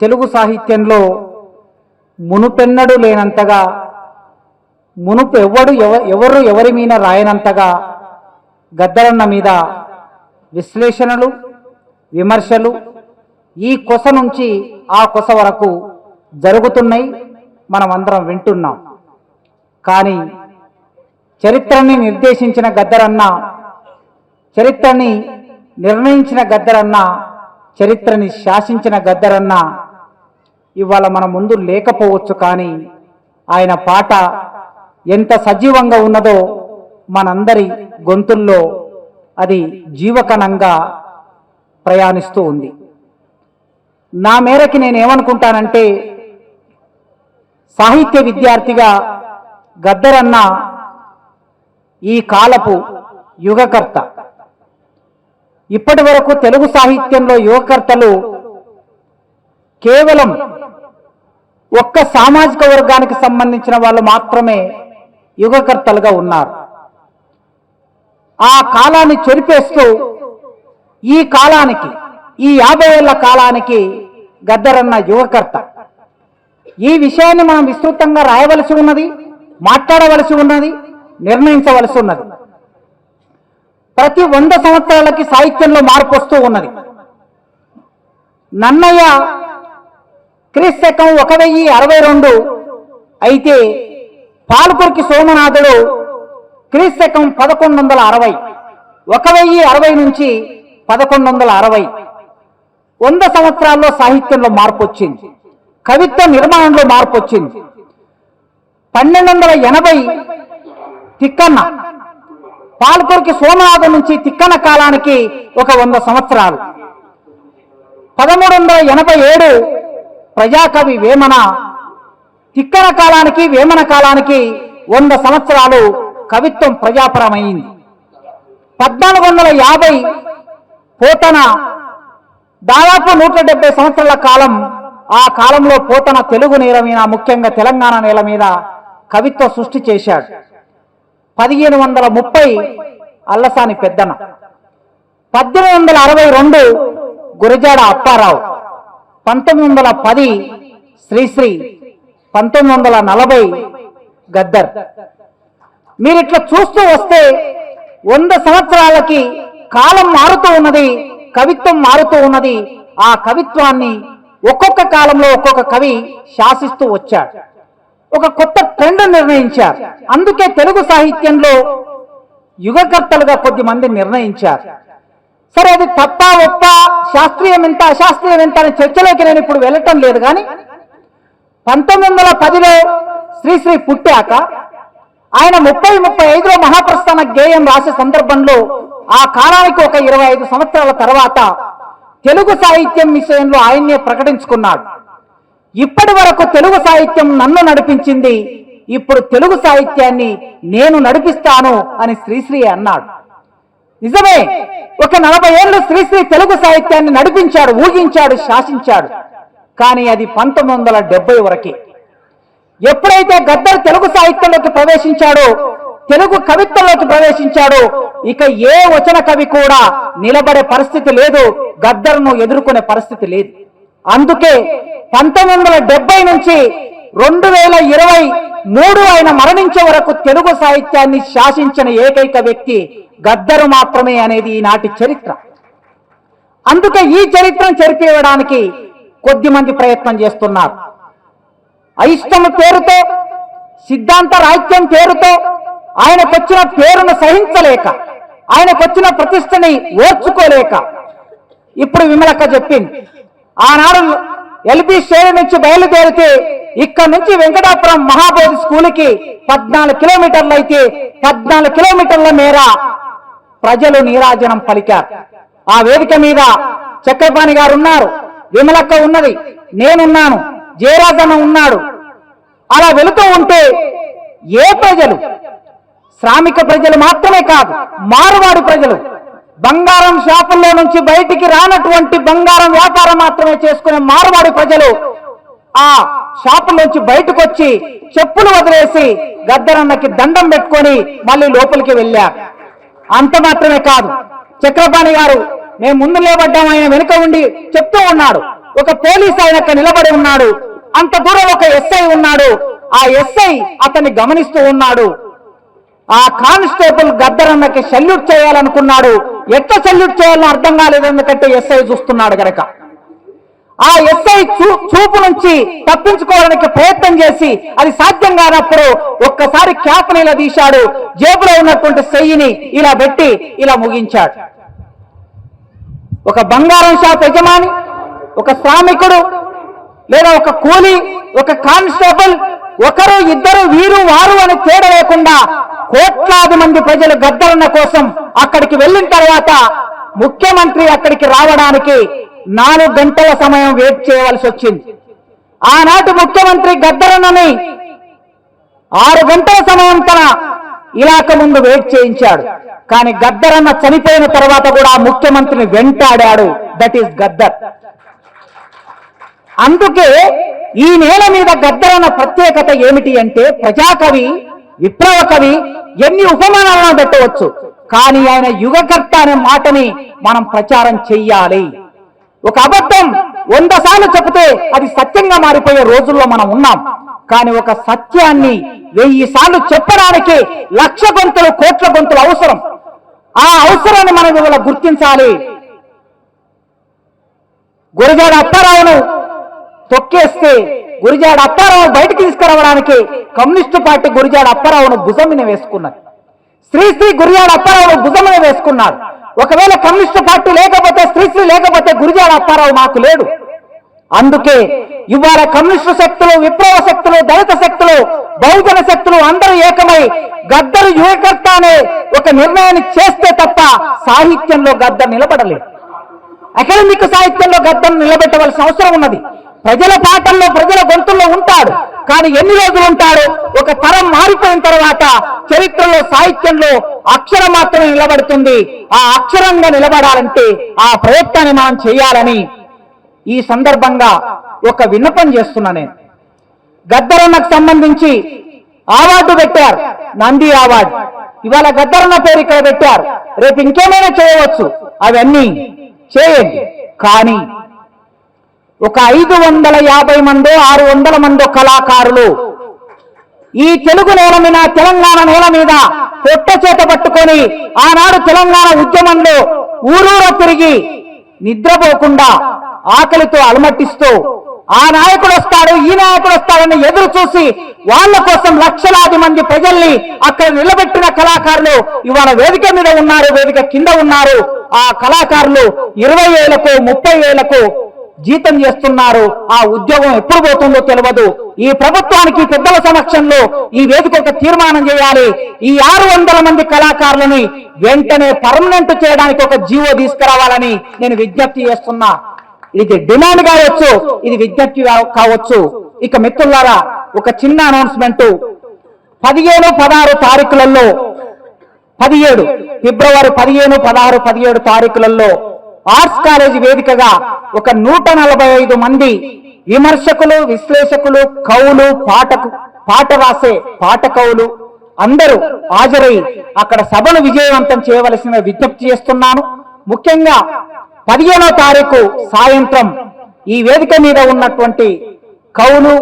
తెలుగు సాహిత్యంలో మునుపెన్నడు లేనంతగా మునుపు ఎవడు ఎవ- ఎవరు ఎవరి మీద రాయనంతగా గద్దరన్న మీద విశ్లేషణలు విమర్శలు ఈ కొస నుంచి ఆ కొస వరకు జరుగుతున్నాయి మనం అందరం వింటున్నాం. కానీ చరిత్రని నిర్దేశించిన గద్దరన్న చరిత్రని నిర్ణయించిన గద్దరన్న చరిత్రని శాసించిన గద్దరన్న ఇవాళ మన ముందు లేకపోవచ్చు కానీ ఆయన పాట ఎంత సజీవంగా ఉన్నదో మనందరి గొంతుల్లో అది జీవకణంగా ప్రయాణిస్తూ ఉంది. నా మేరకి నేను ఏమనుకుంటానంటే సాహిత్య విద్యార్థిగా గద్దరన్న ఈ కాలపు యుగకర్త. ఇప్పటి వరకు తెలుగు సాహిత్యంలో యువకర్తలు కేవలం ఒక్క సామాజిక వర్గానికి సంబంధించిన వాళ్ళు మాత్రమే యుగకర్తలుగా ఉన్నారు. ఆ కాలాన్ని చెరిపేస్తూ ఈ కాలానికి ఈ యాభై ఏళ్ళ కాలానికి గద్దరన్న యువకర్త ఈ విషయాన్ని మనం విస్తృతంగా రాయవలసి ఉన్నది మాట్లాడవలసి ఉన్నది నిర్ణయించవలసి ఉన్నది. ప్రతి వంద సంవత్సరాలకి సాహిత్యంలో మార్పు వస్తూ ఉన్నది. నన్నయ్య క్రీస్తకం ఒక వెయ్యి అరవై రెండు. అయితే పాల్కురికి సోమనాథుడు క్రీస్తకం పదకొండు వందల అరవై. ఒక వెయ్యి అరవై నుంచి పదకొండు వందల అరవై. వంద సంవత్సరాల్లో సాహిత్యంలో మార్పు వచ్చింది. కవిత్వ నిర్మాణంలో మార్పు వచ్చింది. పన్నెండు వందల ఎనభై తిక్కన్న. పాల్కొరికి సోమనాథం నుంచి తిక్కన కాలానికి ఒక వంద సంవత్సరాలు. పదమూడు వందల ఎనభై ఏడు ప్రజాకవి వేమన. తిక్కన కాలానికి వేమన కాలానికి వంద సంవత్సరాలు కవిత్వం ప్రజాపరమైంది. పద్నాలుగు వందల యాభై పోతన దాదాపు నూట డెబ్బై సంవత్సరాల కాలం ఆ కాలంలో పోతన తెలుగు నేల మీద ముఖ్యంగా తెలంగాణ నేల మీద కవిత్వ సృష్టి చేశాడు. పదిహేను వందల ముప్పై అల్లసాని పెద్దన. పద్దెనిమిది వందల అరవై రెండు గురజాడ అప్పారావు. పంతొమ్మిది వందల పది శ్రీశ్రీ పంతొమ్మిది వందల నలభై గద్దర్. మీరు ఇట్లా చూస్తూ వస్తే వంద సంవత్సరాలకి కాలం మారుతూ ఉన్నది కవిత్వం మారుతూ ఉన్నది. ఆ కవిత్వాన్ని ఒక్కొక్క కాలంలో ఒక్కొక్క కవి శాసిస్తూ వచ్చాడు. ఒక కొత్త ట్రెండ్ నిర్ణయించారు. అందుకే తెలుగు సాహిత్యంలో యుగకర్తలుగా కొద్ది మంది నిర్ణయించారు. సరే అది తప్ప ఒప్ప? శాస్త్రీయం ఎంత అశాస్త్రీయం ఎంత అనే చర్చలోకి నేను ఇప్పుడు వెళ్ళటం లేదు కానీ పంతొమ్మిది వందల పదిలో శ్రీశ్రీ పుట్టాక ఆయన ముప్పై ముప్పై ఐదులో మహాప్రస్థాన గేయం రాసే సందర్భంలో ఆ కాలానికి ఒక ఇరవై ఐదు సంవత్సరాల తర్వాత తెలుగు సాహిత్యం విషయంలో ఆయన్నే ప్రకటించుకున్నాడు. ఇప్పటి వరకు తెలుగు సాహిత్యం నన్ను నడిపించింది ఇప్పుడు తెలుగు సాహిత్యాన్ని నేను నడిపిస్తాను అని శ్రీశ్రీ అన్నాడు. నిజమే ఒక నలభై ఏళ్ళు శ్రీశ్రీ తెలుగు సాహిత్యాన్ని నడిపించాడు ఊహించాడు శాసించాడు. కానీ అది పంతొమ్మిది వందల డెబ్బై వరకే. ఎప్పుడైతే గద్దర్ తెలుగు సాహిత్యంలోకి ప్రవేశించాడో తెలుగు కవిత్వంలోకి ప్రవేశించాడో ఇక ఏ వచన కవి కూడా నిలబడే పరిస్థితి లేదు గద్దర్ను ఎదుర్కొనే పరిస్థితి లేదు. అందుకే పంతొమ్మిది వందల నుంచి రెండు వేల ఇరవై మూడు ఆయన మరణించే వరకు తెలుగు సాహిత్యాన్ని శాసించిన ఏకైక వ్యక్తి గద్దరు మాత్రమే అనేది ఈనాటి చరిత్ర. అందుకే ఈ చరిత్రను చెరిపేయడానికి కొద్ది మంది ప్రయత్నం చేస్తున్నారు. అయిష్టము పేరుతో సిద్ధాంత రాహిత్యం పేరుతో ఆయనకొచ్చిన పేరును సహించలేక ఆయనకొచ్చిన ప్రతిష్టని ఓర్చుకోలేక ఇప్పుడు విమలక్క చెప్పింది ఆనాడు ఎల్పి స్టేడియం నుంచి బయలుదేరితే ఇక్కడ నుంచి వెంకటాపురం మహాబోధి స్కూల్కి పద్నాలుగు కిలోమీటర్లు అయితే పద్నాలుగు కిలోమీటర్ల మేర ప్రజలు నీరాజనం పలికారు. ఆ వేదిక మీద చక్రపాణి గారు ఉన్నారు. విమలక్క ఉన్నది. నేనున్నాను. జయరాజన్న ఉన్నాడు. అలా వెళుతూ ఉంటే ఏ ప్రజలు? శ్రామిక ప్రజలు మాత్రమే కాదు మారువాడి ప్రజలు. బంగారం షాపుల్లో నుంచి బయటికి రానటువంటి బంగారం వ్యాపారం మాత్రమే చేసుకునే మారువాడి ప్రజలు ఆ షాపులోంచి బయటకు వచ్చి చెప్పులు వదిలేసి గద్దరన్నకి దండం పెట్టుకొని మళ్ళీ లోపలికి వెళ్ళారు. అంత మాత్రమే కాదు. చక్రపాణి గారు మేము ముందు లేబడ్డాం ఆయన వెనుక ఉండి చెప్తూ ఉన్నాడు. ఒక పోలీస్ ఆయన నిలబడి ఉన్నాడు. అంత దూరం ఒక ఎస్ఐ ఉన్నాడు. ఆ ఎస్ఐ అతన్ని గమనిస్తూ ఉన్నాడు. ఆ కానిస్టేబుల్ గద్దరన్నకి సెల్యూట్ చేయాలనుకున్నాడు. ఎట్లా సల్యూట్ చేయాలని అర్థం కాలేదు ఎందుకంటే ఎస్ఐ చూస్తున్నాడు గనక. ఆ ఎస్ఐ చూ చూపు నుంచి తప్పించుకోవడానికి ప్రయత్నం చేసి అది సాధ్యం కానప్పుడు ఒక్కసారి క్యాప్ని ఇలా తీశాడు. జేబులో ఉన్నటువంటి సెయ్యిని ఇలా పెట్టి ఇలా ముగించాడు. ఒక బంగారం షాప్ యజమాని ఒక శ్రామికుడు లేదా ఒక కూలి ఒక కానిస్టేబుల్ ఒకరు ఇద్దరు వీరు వారు అని తేడా లేకుండా కోట్లాది మంది ప్రజలు గద్దరన్న కోసం అక్కడికి వెళ్ళిన తర్వాత ముఖ్యమంత్రి అక్కడికి రావడానికి నాలుగు గంటల సమయం వెయిట్ చేయవలసి వచ్చింది. ఆనాటి ముఖ్యమంత్రి గద్దరన్నని ఆరు గంటల సమయం తన ఇలాక ముందు వెయిట్ చేయించాడు. కానీ గద్దరన్న చనిపోయిన తర్వాత కూడా ముఖ్యమంత్రిని వెంటాడాడు. That is Gaddar. అందుకే ఈ నేల మీద గద్దరన్న ప్రత్యేకత ఏమిటి అంటే ప్రజాకవి విప్లవ కవి ఎన్ని ఉపమానాలను పెట్టవచ్చు? కానీ ఆయన యుగకర్త అనే మాటని మనం ప్రచారం చెయ్యాలి. ఒక అబద్ధం వంద సార్లు చెబితే అది సత్యంగా మారిపోయే రోజుల్లో మనం ఉన్నాం. కానీ ఒక సత్యాన్ని వెయ్యి సార్లు చెప్పడానికి లక్ష గొంతులు కోట్ల గొంతులు అవసరం. ఆ అవసరాన్ని మనం ఇవాళ గుర్తించాలి. గురజాడ అప్పారావును తొక్కేస్తే గురిజాడ అప్పారావు బయటకు తీసుకురావడానికి కమ్యూనిస్టు పార్టీ గురిజాడ అప్పారావును భుజమిన వేసుకున్నారు వేసుకున్నది శ్రీశ్రీ గురిజాడ అప్పారావును భుజం వేసుకున్నారు. ఒకవేళ కమ్యూనిస్టు పార్టీ లేకపోతే శ్రీశ్రీ లేకపోతే గురిజాడ అప్పారావు మాకు లేడు. అందుకే ఇవాళ కమ్యూనిస్టు శక్తులు విప్లవ శక్తులు దళిత శక్తులు బహుజన శక్తులు అందరూ ఏకమై గద్దరు యువకర్త అనే ఒక నిర్ణయాన్ని చేస్తే తప్ప సాహిత్యంలో గద్దరు నిలబడలేదు. అకాడమిక్ సాహిత్యంలో గద్దం నిలబెట్టవలసిన అవసరం ఉన్నది. ప్రజల పాటల్లో ప్రజల గొంతుల్లో ఉంటాడు. కానీ ఎన్ని రోజులు ఉంటాడు? ఒక తరం మారిపోయిన తర్వాత చరిత్రలో సాహిత్యంలో అక్షరం మాత్రమే నిలబడుతుంది. ఆ అక్షరంగా నిలబడాలంటే ఆ ప్రయత్నాన్ని మనం చేయాలని ఈ సందర్భంగా ఒక విన్నపం చేస్తున్నా నేను. గద్దరన్నకు సంబంధించి అవార్డు పెట్టారు. నంది అవార్డు. ఇవాళ గద్దరన్న పేరు ఇక్కడ పెట్టారు. రేపు ఇంకేమైనా చేయవచ్చు. అవన్నీ చేయండి. కానీ ఒక ఐదు వందల యాభై మందో ఆరు వందల మందో కళాకారులు ఈ తెలుగు నేల మీద తెలంగాణ నేల మీద పొట్ట చేత పట్టుకొని ఆనాడు తెలంగాణ ఉద్యమంలో ఊరూర తిరిగి నిద్రపోకుండా ఆకలితో అలమట్టిస్తూ ఆ నాయకుడు వస్తాడు ఈ నాయకుడు వస్తాడని ఎదురు చూసి వాళ్ళ కోసం లక్షలాది మంది ప్రజల్ని అక్కడ నిలబెట్టిన కళాకారులు ఇవాళ వేదిక మీద ఉన్నారు వేదిక కింద ఉన్నారు. ఆ కళాకారులు ఇరవై ఏళ్ళకు ముప్పై ఏళ్ళకు జీతం చేస్తున్నారు. ఆ ఉద్యోగం ఎప్పుడు పోతుందో తెలియదు ఈ ప్రభుత్వానికి పెద్దల సమక్షంలో ఈ వేదిక ఒక తీర్మానం చేయాలి. ఈ ఆరు వందల మంది కళాకారులని వెంటనే పర్మనెంట్ చేయడానికి ఒక జీవో తీసుకురావాలని నేను విజ్ఞప్తి చేస్తున్నా. ఇది డిమాండ్ కావచ్చు ఇది విజ్ఞప్తి కావచ్చు. ఇక మిత్రులారా ఒక చిన్న అనౌన్స్మెంట్. పదిహేను పదహారు తారీఖులలో పదిహేడు ఫిబ్రవరి పదిహేను పదహారు పదిహేడు తారీఖులలో ఆర్ట్స్ కాలేజీ వేదికగా ఒక నూట నలభై ఐదు మంది విమర్శకులు విశ్లేషకులు కవులు పాటకు పాట రాసే పాట కవులు అందరూ హాజరై అక్కడ సభను విజయవంతం చేయవలసిన విజ్ఞప్తి చేస్తున్నాను. ముఖ్యంగా పదిహేనో తారీఖు సాయంత్రం ఈ వేదిక మీద ఉన్నటువంటి కవులు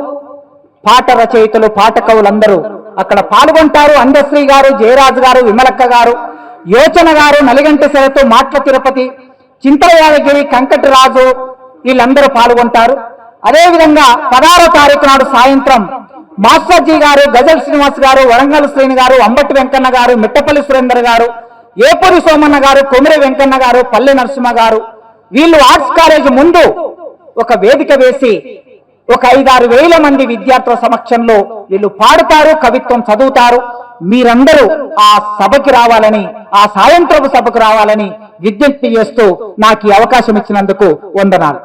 పాట రచయితలు పాట కవులందరూ అక్కడ పాల్గొంటారు. అందశ్రీ గారు జయరాజు గారు విమలక్క గారు యోచన గారు నలిగంట శరతు మాట్ల తిరుపతి చింతల యాదగిరి రాజు వీళ్ళందరూ పాల్గొంటారు. అదేవిధంగా పదహారో తారీఖు నాడు సాయంత్రం మాస్టర్జీ గారు గజల్ శ్రీనివాస్ గారు వరంగల్ శ్రీని గారు అంబటి వెంకన్న గారు మిట్టపల్లి సురేందర్ గారు ఏపూరి సోమన్న గారు కొమిరి వెంకన్న గారు పల్లె నరసింహ గారు వీళ్ళు ఆర్ట్స్ కాలేజ్ ముందు ఒక వేదిక వేసి ఒక ఐదారు వేల మంది విద్యార్థుల సమక్షంలో వీళ్ళు పాడుతారు కవిత్వం చదువుతారు. మీరందరూ ఆ సభకి రావాలని ఆ సాయంత్రపు సభకు రావాలని విజ్ఞప్తి చేస్తూ నాకు ఈ అవకాశం ఇచ్చినందుకు వందనాలు.